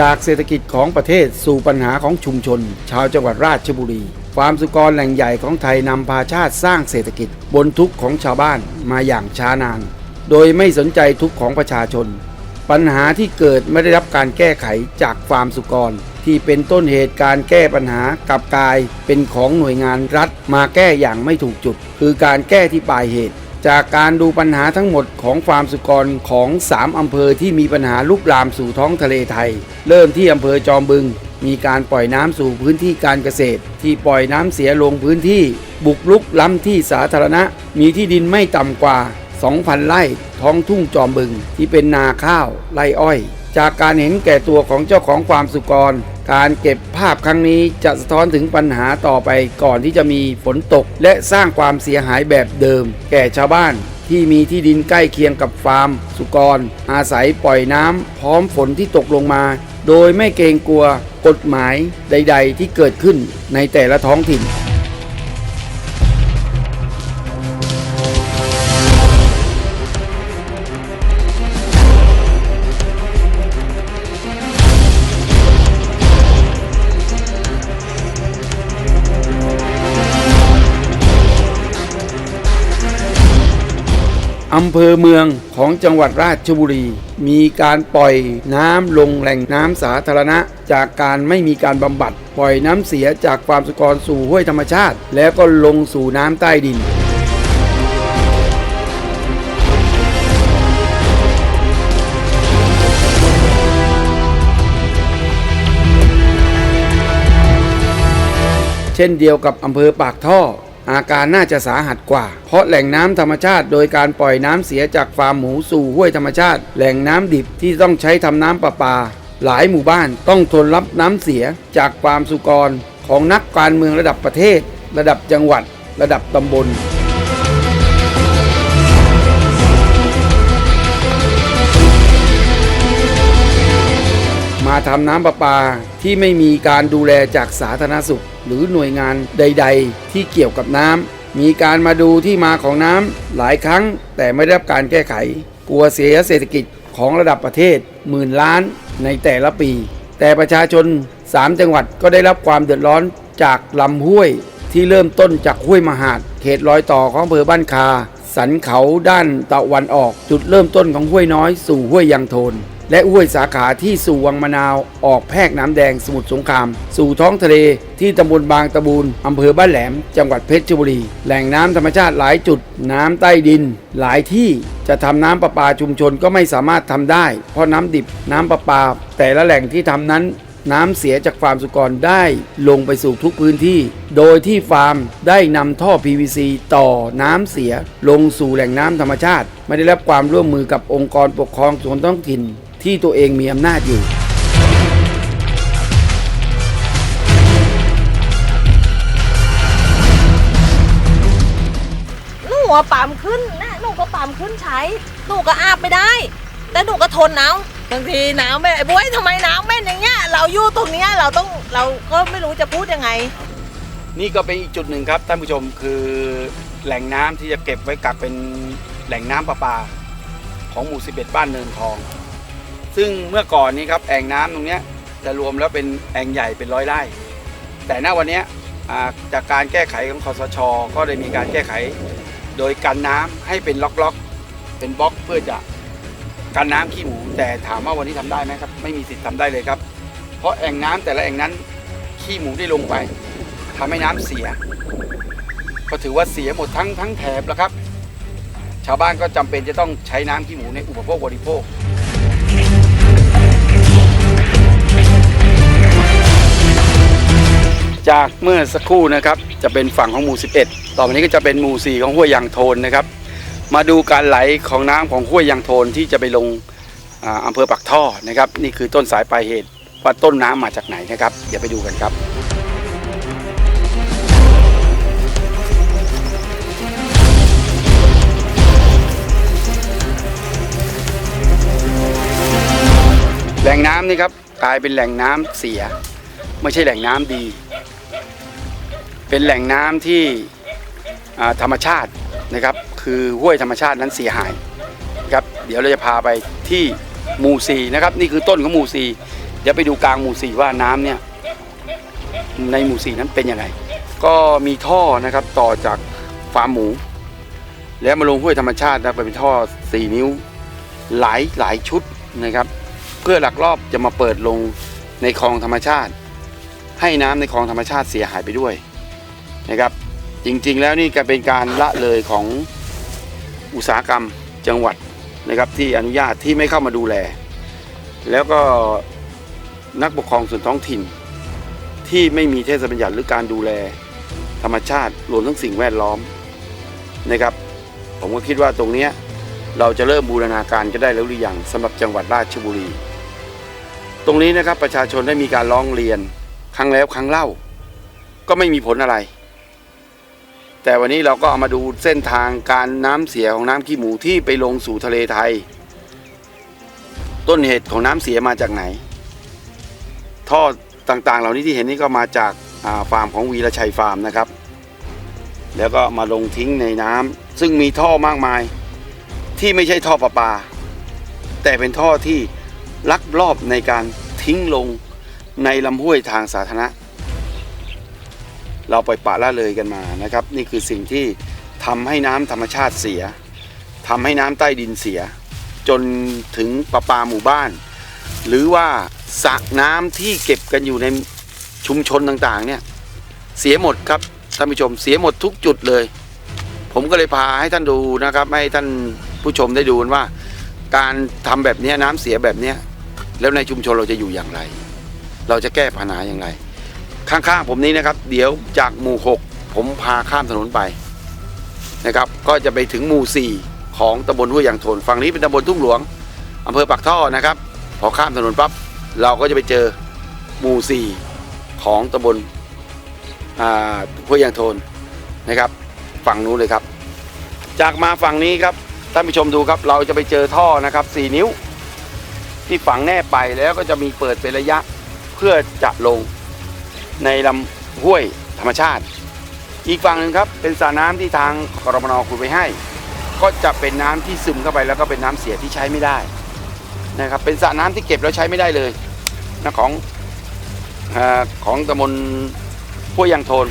จากเศรษฐกิจของประเทศสู่ปัญหาของชุมชน ชาวจังหวัดราชบุรีฟาร์มสุกรแหล่งใหญ่ของไทยนำพาชาติสร้างเศรษฐกิจบนทุกข์ของชาวบ้านมาอย่างช้านาน โดยไม่สนใจทุกข์ของประชาชน ปัญหาที่เกิดไม่ได้รับการแก้ไขจากฟาร์มสุกร ที่เป็นต้นเหตุการแก้ปัญหากับกลายเป็นของหน่วยงานรัฐมาแก้อย่างไม่ถูกจุด คือการแก้ที่ปลายเหตุ จากการดูปัญหาทั้งหมดของฟาร์มสุกรของ 3 อำเภอที่มีปัญหาลุกลามสู่ท้องทะเลไทย เริ่มที่อำเภอจอมบึง มีการปล่อยน้ำสู่พื้นที่การเกษตร ที่ปล่อยน้ำเสียลงพื้นที่ บุกรุกล้ำที่สาธารณะ มีที่ดินไม่ต่ำกว่า 2,000 ไร่ท้องทุ่งจอมบึงที่เป็นนาข้าวไร่อ้อย จากการเห็นแก่ตัวของเจ้าของฟาร์มสุกร การเก็บภาพครั้งนี้จะสะท้อนถึงปัญหาต่อไปก่อนที่จะมีฝนตก และสร้างความเสียหายแบบเดิม แก่ชาวบ้านที่มีที่ดินใกล้เคียงกับฟาร์ม สุกร อาศัยปล่อยน้ำพร้อมฝนที่ตกลงมา โดยไม่เกรงกลัวกฎหมายใด ๆ ที่เกิดขึ้นในแต่ละท้องถิ่น อำเภอเมืองของจังหวัดราชบุรี มีการปล่อยน้ำลงแหล่งน้ำสาธารณะ จากการไม่มีการบำบัด ปล่อยน้ำเสียจากฟาร์มสุกรสู่ห้วยธรรมชาติ แล้วก็ลงสู่น้ำใต้ดินเช่นเดียวกับอำเภอปากท่อ อาการน่าจะสาหัสกว่า เพราะแหล่งน้ำธรรมชาติ โดยการปล่อยน้ำเสียจากฟาร์มหมูสู่ห้วยธรรมชาติ แหล่งน้ำดิบที่ต้องใช้ทำน้ำประปา หลายหมู่บ้านต้องทนรับน้ำเสียจากฟาร์มสุกร ของนักการเมืองระดับประเทศ ระดับจังหวัด ระดับตำบลมาทำน้ำประปาที่ไม่มีการดูแลจากสาธารณสุข หรือหน่วยงานใด ๆ ที่เกี่ยวกับน้ำมีการมาดูที่มาของน้ำหลายครั้ง แต่ไม่ได้รับการแก้ไข กลัวเสียเศรษฐกิจของระดับประเทศหมื่นล้านในแต่ละปี แต่ประชาชน 3 จังหวัดก็ได้รับความเดือดร้อนจากลำห้วยที่เริ่มต้นจากห้วยมหาด เขตรอยต่อของอำเภอบ้านคา สันเขาด้านตะวันออก จุดเริ่มต้นของห้วยน้อยสู่ห้วยยังโทน และห้วยสาขาที่สู่วังมะนาวออกแพรกน้ำแดงสมุทรสงคราม สู่ท้องทะเลที่ตำบลบางตะบูนอำเภอบ้านแหลม จังหวัดเพชรบุรี แหล่งน้ำธรรมชาติหลายจุด น้ำใต้ดิน หลายที่จะทำน้ำประปาชุมชนก็ไม่สามารถทำได้ เพราะน้ำดิบน้ำประปา แต่ละแหล่งที่ทำนั้น น้ำเสียจากฟาร์มสุกรได้ลงไปสู่ทุกพื้นที่ โดยที่ฟาร์มได้นำท่อ PVC ต่อน้ำเสียลงสู่แหล่งน้ำธรรมชาติ ไม่ได้รับความร่วมมือกับองค์กรปกครองส่วนท้องถิ่น ที่ตัวเองมีอำนาจอยู่หนูอะปั๊มขึ้นนะหนูก็ปั๊มขึ้นใช้หนูก็อาบไม่ได้ แต่หนูก็ทนเอา บางทีน้ำไม่ไอ้บ้ยทำไมน้ำแม่นอย่างเงี้ย เราอยู่ตรงเนี้ยเราต้องเราก็ไม่รู้จะพูดยังไง นี่ก็เป็นอีกจุดหนึ่งครับท่านผู้ชมคือแหล่งน้ำที่จะเก็บไว้กักเป็นแหล่งน้ำประปา ของหมู่ 11 บ้านเนินทอง ซึ่งเมื่อก่อนนี้ครับแอ่งน้ำตรงเนี้ยจะรวมแล้วเป็นแอ่งใหญ่เป็นร้อยไร่ แต่ณวันเนี้ยอ่าจากการแก้ไขของคอสช ก็ได้มีการแก้ไข โดยกันน้ำให้เป็นล็อกๆ เป็นบล็อกเพื่อจะ กันน้ำขี้หมูแต่ถามว่าวันนี้ทำได้ไหมครับ ไม่มีสิทธิ์ทำได้เลยครับ เพราะแอ่งน้ำแต่ละแอ่งนั้นขี้หมูได้ลงไปทำให้น้ำเสีย ก็ถือว่าเสียหมดทั้งทั้งแถบแล้วครับ ชาวบ้านก็จำเป็นจะต้องใช้น้ำขี้หมูในอุปโภคบริโภคจากเมื่อสักครู่นะครับจะเป็นฝั่งของหมู่ 11 ต่อไปนี้ก็จะเป็นหมู่ 4 ของห้วยยางโทนนะครับ มาดูการไหลของน้ำของห้วยยางโทนที่จะไปลงอ่าอำเภอปักท่อนะครับ นี่คือต้นสายปลายเหตุว่าต้นน้ำมาจากไหนนะครับ เดี๋ยวไปดูกันครับแหล่งน้ำนี่ครับกลายเป็นแหล่งน้ำเสีย ไม่ใช่แหล่งน้ำดี เป็นแหล่งน้ำที่ธรรมชาตินะครับ คือห้วยธรรมชาตินั้นเสียหายนะครับเดี๋ยวเราจะพาไปที่หมู่สีนะครับ นี่คือต้นของหมู่สีเดี๋ยวไปดูกลางหมู่สีว่าน้ำเนี่ยในหมู่สีนั้นเป็นยังไง ก็มีท่อนะครับต่อจากฟาร์มหมู แล้วมาลงห้วยธรรมชาตินะไปเป็นท่อ 4 นิ้วหลายหลายชุดนะครับ เพื่อหลักรอบจะมาเปิดลงในคลองธรรมชาติ ให้น้ำในคลองธรรมชาติเสียหายไปด้วยนะครับ จริงๆแล้วนี่ก็เป็นการละเลยของ อุตสาหกรรมจังหวัดนะครับที่อนุญาตที่ไม่เข้ามาดูแล แล้วก็นักปกครองส่วนท้องถิ่น ที่ไม่มีเทศบัญญัติหรือการดูแลธรรมชาติรวมทั้งสิ่งแวดล้อมนะครับ ผมก็คิดว่าตรงนี้เราจะเริ่มบูรณาการก็ได้แล้วหรือยังสำหรับจังหวัดราชบุรี ตรงนี้นะครับประชาชนได้มีการร้องเรียนครั้งแล้วครั้งเล่า ก็ไม่มีผลอะไร แต่วันนี้เราก็เอามาดูเส้นทางการน้ำเสียของน้ำขี้หมูที่ไปลงสู่ทะเลไทย ต้นเหตุของน้ำเสียมาจากไหน ท่อต่างๆ เหล่านี้ที่เห็นนี่ก็มาจากาฟาร์มของวีรชัยฟาร์มนะครับ แล้วก็มาลงทิ้งในน้ำซึ่งมีท่อมากมาย ที่ไม่ใช่ท่อประปา แต่เป็นท่อที่ลักลอบในการทิ้งลงในลำห้วยทางสาธารณะ เราปล่อยปะละเลยกันมานะครับ นี่คือสิ่งที่ทำให้น้ำธรรมชาติเสียทำให้น้ำใต้ดินเสีย จนถึงประปาหมู่บ้าน หรือว่าสระน้ำที่เก็บกันอยู่ในชุมชนต่างๆเนี่ยเสียหมดครับท่านผู้ชมเสียหมดทุกจุดเลย ผมก็เลยพาให้ท่านดูนะครับให้ท่านผู้ชมได้ดูว่า การทำแบบนี้น้ำเสียแบบนี้แล้วในชุมชนเราจะอยู่อย่างไร เราจะแก้ปัญหาอย่างไร ข้างๆผมนี้นะครับ เดี๋ยวจากหมู่หกผมพาข้ามถนนไปนะครับ ก็จะไปถึงหมู่สี่ของตำบลห้วยยางโทนฝั่งนี้เป็นตำบลทุ่งหลวงอำเภอปากท่อนะครับ พอข้ามถนนปั๊บเราก็จะไปเจอหมู่สี่ของตำบลห้วยยางโทนนะครับ ฝั่งนู้นเลยครับ จากมาฝั่งนี้ครับท่านผู้ชมดูครับ เราจะไปเจอท่อนะครับ 4 นิ้ว ที่ฝังแน่ไปแล้วก็จะมีเปิดเป็นระยะเพื่อจะลง ในลำห้วยธรรมชาติ อีกฝั่งหนึ่งครับเป็นสระน้ำที่ทางกรมนขุดไปให้ ก็จะเป็นน้ำที่ซึมเข้าไปแล้วก็เป็นน้ำเสียที่ใช้ไม่ได้นะครับเป็นสระน้ำที่เก็บแล้วใช้ไม่ได้เลยนะของอของตำบลห้วยยางโทน